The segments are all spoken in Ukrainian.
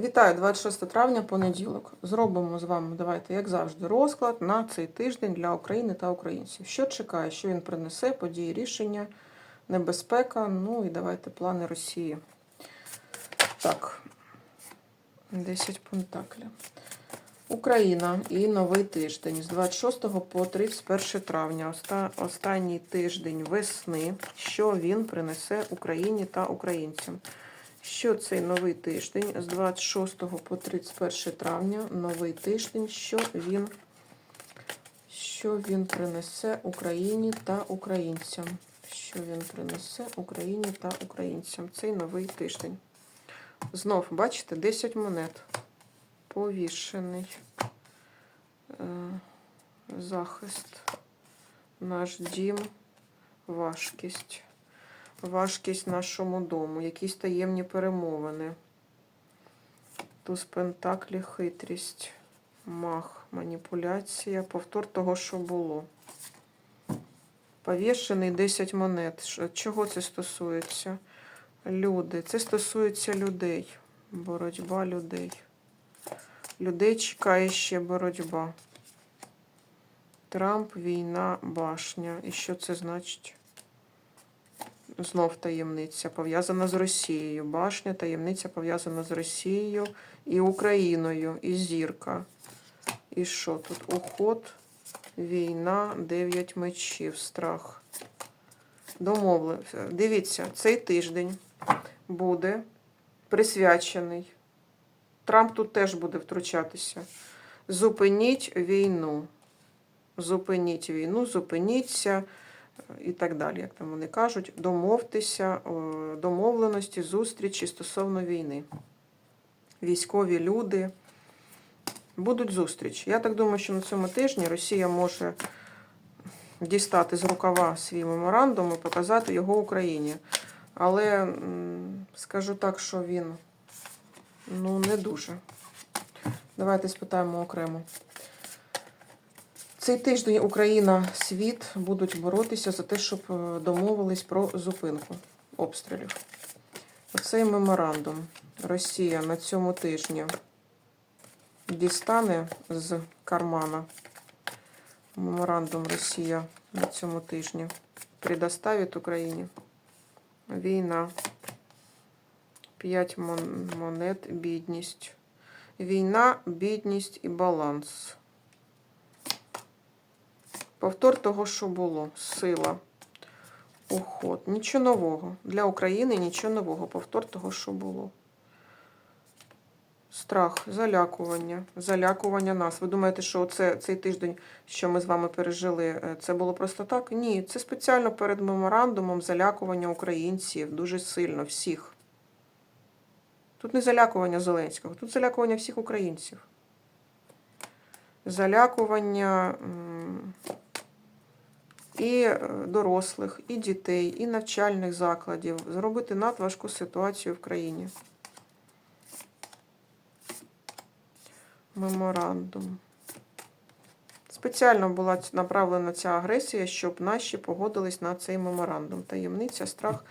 Вітаю, 26 травня, понеділок. Зробимо з вами, давайте, як завжди, розклад на цей тиждень для України та українців. Що чекає, що він принесе, події, рішення, небезпека, ну і давайте плани Росії. Так, 10 пентаклів. Україна і новий тиждень з 26 по 31 травня, оста- останній тиждень весни, що він принесе Україні та українцям. Що цей новий тиждень з 26 по 31 травня, новий тиждень, що він, що він принесе Україні та українцям? Що він принесе Україні та українцям? Цей новий тиждень. Знов, бачите, 10 монет. Повішений е, захист, наш дім, важкість важкість нашому дому, якісь таємні перемовини. Туз Пентаклі, хитрість, мах, маніпуляція, повтор того, що було. Повішений 10 монет. Чого це стосується? Люди. Це стосується людей. Боротьба людей. Людей чекає ще боротьба. Трамп, війна, башня. І що це значить? Знов таємниця пов'язана з Росією. Башня, таємниця пов'язана з Росією і Україною, і зірка. І що тут? Уход, війна, дев'ять мечів, страх. Домовли. Дивіться, цей тиждень буде присвячений. Трамп тут теж буде втручатися. Зупиніть війну. Зупиніть війну, зупиніться і так далі, як там вони кажуть, домовтеся, домовленості, зустрічі стосовно війни. Військові люди будуть зустрічі. Я так думаю, що на цьому тижні Росія може дістати з рукава свій меморандум і показати його Україні. Але скажу так, що він ну, не дуже. Давайте спитаємо окремо. Цей тиждень Україна, світ будуть боротися за те, щоб е, домовились про зупинку обстрілів. Оцей меморандум Росія на цьому тижні дістане з кармана. Меморандум Росія на цьому тижні предоставить Україні. Війна. П'ять мон- монет, бідність. Війна, бідність і баланс. Повтор того, що було. Сила. Уход. Нічого нового. Для України нічого нового. Повтор того, що було. Страх, залякування. Залякування нас. Ви думаєте, що це, цей тиждень, що ми з вами пережили, е, це було просто так? Ні, це спеціально перед меморандумом залякування українців дуже сильно, всіх. Тут не залякування Зеленського, тут залякування всіх українців. Залякування. І е, дорослих, і дітей, і навчальних закладів, зробити надважку ситуацію в країні. Меморандум. Спеціально була направлена ця агресія, щоб наші погодились на цей меморандум. Таємниця, страх.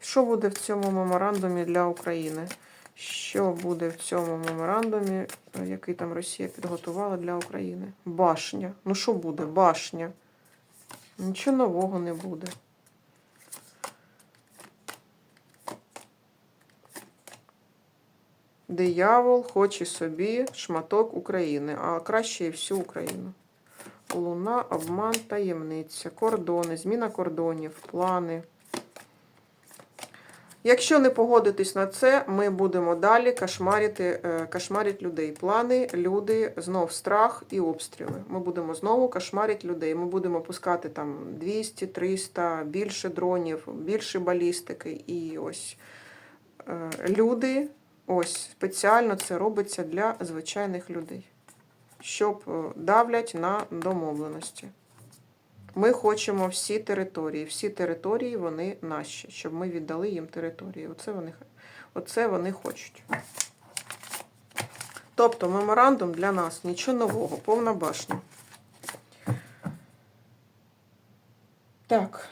Що буде в цьому меморандумі для України? Що буде в цьому меморандумі, е, який там Росія підготувала для України? Башня. Ну що буде? Башня. Нічого нового не буде. Диявол хоче собі шматок України, а краще і всю Україну. Луна, обман, таємниця, кордони, зміна кордонів, плани. Якщо не погодитись на це, ми будемо далі кошмарити, е, кошмарити людей. Плани, люди, знов страх і обстріли. Ми будемо знову кошмарити людей. Ми будемо пускати там 200, 300, більше дронів, більше балістики. І ось е, люди, ось спеціально це робиться для звичайних людей, щоб е, давлять на домовленості. Ми хочемо всі території. Всі території вони наші, щоб ми віддали їм території. Оце вони, оце вони хочуть. Тобто меморандум для нас нічого нового, повна башня. Так.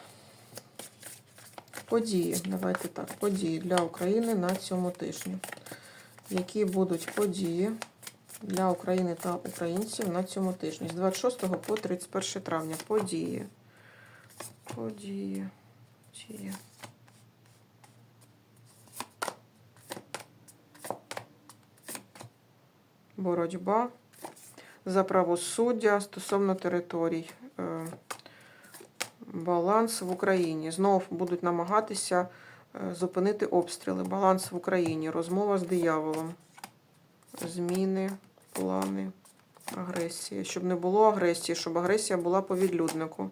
Події. Давайте так. Події для України на цьому тижні. Які будуть події для України та українців на цьому тижні з 26 по 31 травня. Події. Події. Події. Боротьба за правосуддя стосовно територій. Е, Баланс в Україні. Знов будуть намагатися е, зупинити обстріли. Баланс в Україні. Розмова з дияволом. Зміни, плани, агресія. Щоб не було агресії, щоб агресія була по відлюднику.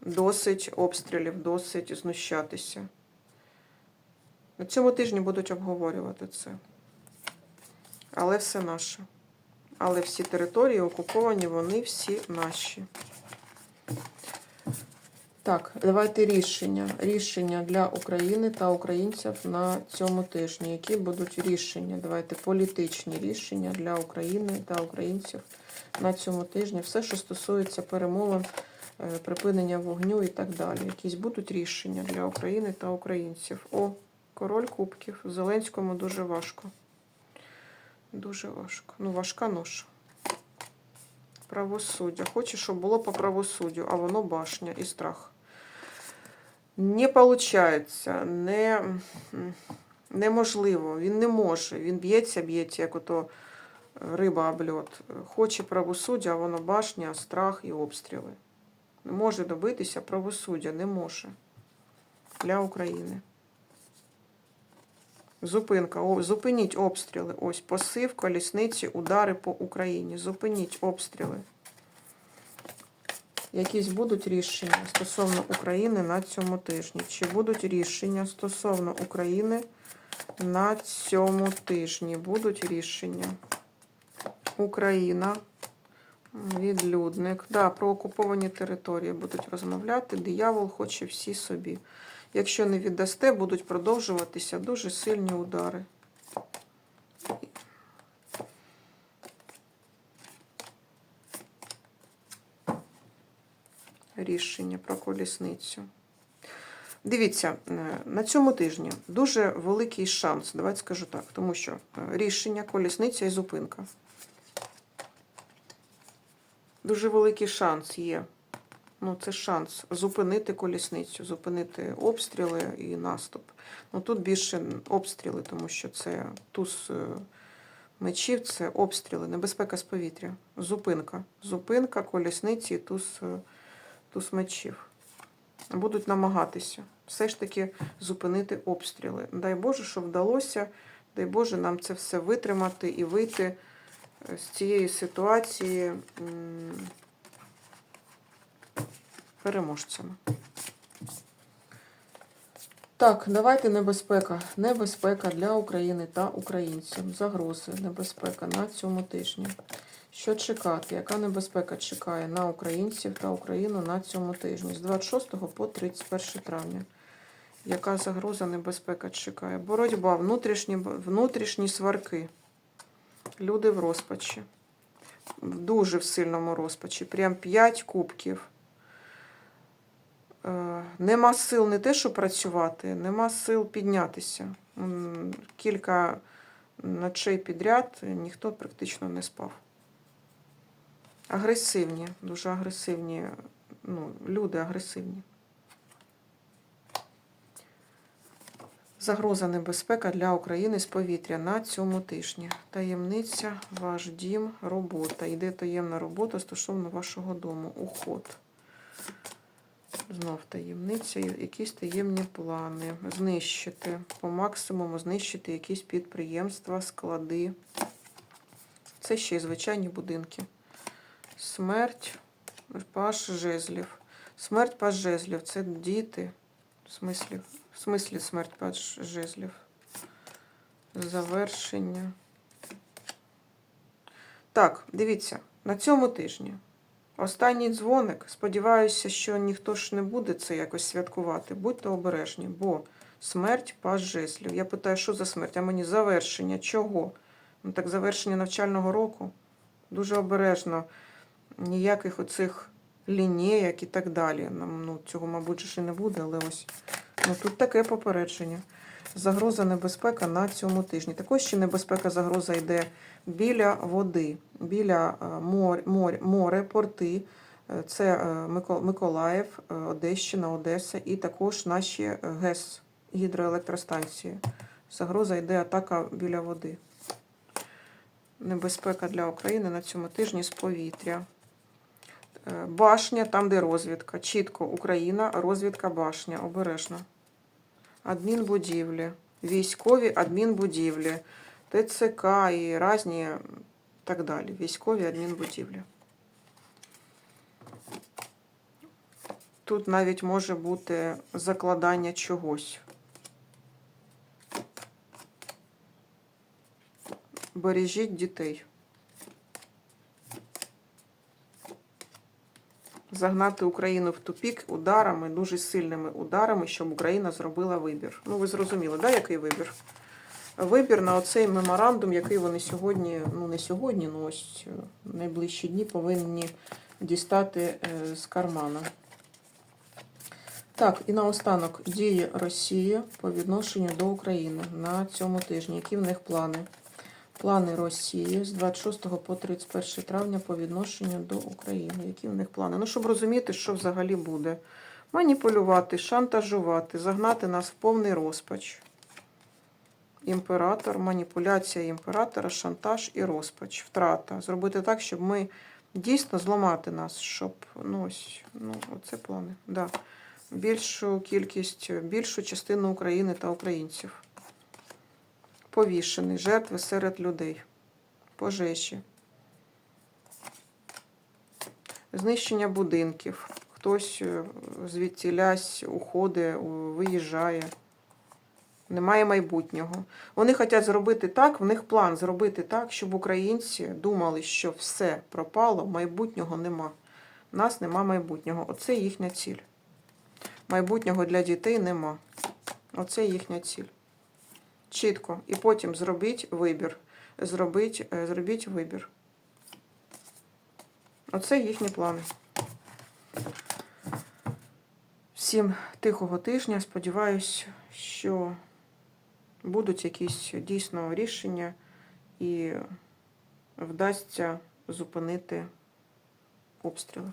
Досить обстрілів, досить знущатися. На цьому тижні будуть обговорювати це. Але все наше. Але всі території окуповані, вони всі наші. Так, давайте рішення. Рішення для України та українців на цьому тижні. Які будуть рішення? Давайте політичні рішення для України та українців на цьому тижні. Все, що стосується перемовин, е, припинення вогню і так далі. Якісь будуть рішення для України та українців. О, король кубків. Зеленському дуже важко. Дуже важко. Ну, важка ноша. Правосуддя. Хоче, щоб було по правосуддю, а воно башня і страх. Не виходить, не, неможливо, він не може. Він б'ється, б'ється, як ото риба об льот. Хоче правосуддя, а воно башня, страх і обстріли. Не може добитися правосуддя, не може. Для України. Зупинка. О, зупиніть обстріли. Ось посив, колісниці, удари по Україні. Зупиніть обстріли. Якісь будуть рішення стосовно України на цьому тижні? Чи будуть рішення стосовно України на цьому тижні? Будуть рішення. Україна, відлюдник. Да, про окуповані території будуть розмовляти. Диявол хоче всі собі. Якщо не віддасте, будуть продовжуватися дуже сильні удари. Рішення про колісницю. Дивіться, е, на цьому тижні дуже великий шанс, давайте скажу так, тому що е, рішення, колісниця і зупинка. Дуже великий шанс є. Ну, це шанс зупинити колісницю, зупинити обстріли і наступ. Ну тут більше обстріли, тому що це туз е, мечів, це обстріли, небезпека з повітря. Зупинка. Зупинка колісниці і туз, туз мечів. Будуть намагатися все ж таки зупинити обстріли. Дай Боже, щоб вдалося, дай Боже, нам це все витримати і вийти е, з цієї ситуації. переможцями. Так, давайте небезпека. Небезпека для України та українців. Загрози, небезпека на цьому тижні. Що чекати? Яка небезпека чекає на українців та Україну на цьому тижні? З 26 по 31 травня. Яка загроза, небезпека чекає? Боротьба, внутрішні, внутрішні сварки. Люди в розпачі. В дуже в сильному розпачі. Прям 5 кубків. Е, Нема сил не те, щоб працювати, нема сил піднятися. Кілька ночей підряд ніхто практично не спав. Агресивні, дуже агресивні, ну, люди агресивні. Загроза небезпека для України з повітря на цьому тижні. Таємниця, ваш дім, робота. Йде таємна робота стосовно вашого дому. Уход. Знов таємниця, якісь таємні плани. Знищити. По максимуму знищити якісь підприємства, склади. Це ще й звичайні будинки. Смерть, паш жезлів. Смерть паш жезлів. Це діти. В смислі, в смислі смерть паш жезлів. Завершення. Так, дивіться, на цьому тижні. Останній дзвоник. Сподіваюся, що ніхто ж не буде це якось святкувати. Будьте обережні, бо смерть пас жезлів. Я питаю, що за смерть? А мені завершення. Чого? Ну так завершення навчального року. Дуже обережно. Ніяких оцих лінійок і так далі. Ну, цього, мабуть, ще не буде, але ось ну, тут таке попередження. Загроза небезпека на цьому тижні. Також ще небезпека загроза йде біля води, біля е, мор, мор, море, порти. Е, Це е, Миколаїв, Одещина, Одеса і також наші ГЕС гідроелектростанції. Загроза йде атака біля води. Небезпека для України на цьому тижні з повітря. Е, Башня, там, де розвідка. Чітко Україна, розвідка башня. Обережно. Адмінбудівлі, військові адмінбудівлі, ТЦК і різні так далі. Військові адмінбудівлі. Тут навіть може бути закладання чогось. Бережіть дітей. Загнати Україну в тупік ударами, дуже сильними ударами, щоб Україна зробила вибір. Ну, ви зрозуміли, да, який вибір? Вибір на оцей меморандум, який вони сьогодні, ну не сьогодні, ну ось е, найближчі дні повинні дістати е, з кармана. Так, і наостанок дії Росії по відношенню до України на цьому тижні. Які в них плани? Плани Росії з 26 по 31 травня по відношенню до України. Які в них плани? Ну, щоб розуміти, що взагалі буде. Маніпулювати, шантажувати, загнати нас в повний розпач. Імператор, маніпуляція імператора, шантаж і розпач, втрата. Зробити так, щоб ми дійсно зламати нас, щоб ну ось, ну, оце плани. Да. Більшу кількість, більшу частину України та українців. Повішений, жертви серед людей, пожежі, знищення будинків. Хтось е, звідтілясь уходить, виїжджає. Немає майбутнього. Вони хочуть зробити так, в них план зробити так, щоб українці думали, що все пропало, майбутнього нема. У нас нема майбутнього. Оце їхня ціль. Майбутнього для дітей нема. Оце їхня ціль. Чітко. І потім зробіть вибір. Зробіть, е, зробіть вибір. Оце їхні плани. Всім тихого тижня. Сподіваюсь, що будуть якісь дійсно рішення і вдасться зупинити обстріли.